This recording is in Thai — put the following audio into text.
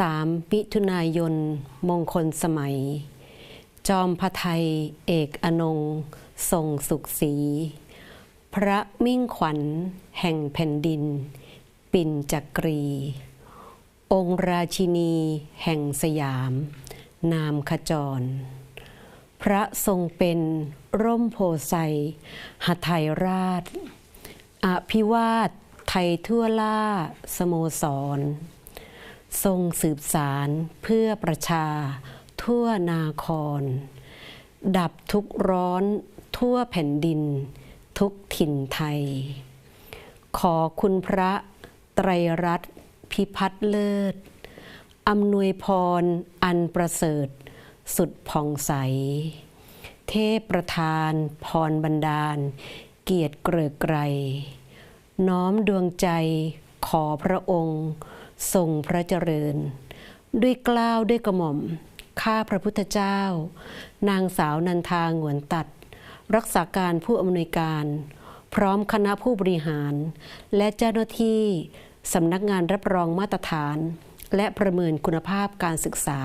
3มิถุนายน มงคลสมัย จอมพระไทย เอกอนงทรงสุขศรีพระมิ่งขวัญ แห่งแผ่นดิน ปิ่นจักรี องค์ราชินี แห่งสยาม นามขจร พระทรงเป็นร่มโพไซหทัยราช อภิวาทไทยทั่วล่าสโมสร ทรงสืบสารเพื่อประชา ทั่วนาคร ดับทุกร้อนทั่วแผ่นดิน ทุกถิ่นไทย ขอคุณพระไตรรัตน์พิพัฒน์เลิศอำนวยพรอันประเสริฐ สุดผ่องใส เทพประธานพรบันดาล เกียรติเกริกไกร น้อมดวงใจขอพระองค์ ทรงพระเจริญ ด้วยกล้าวด้วยกระหม่อม ข้าพระพุทธเจ้า นางสาวนันทางหวนตัด รักษาการผู้อำนวยการ พร้อมคณะผู้บริหาร และเจ้าหน้าที่สำนักงานรับรองมาตรฐาน และประเมินคุณภาพการศึกษา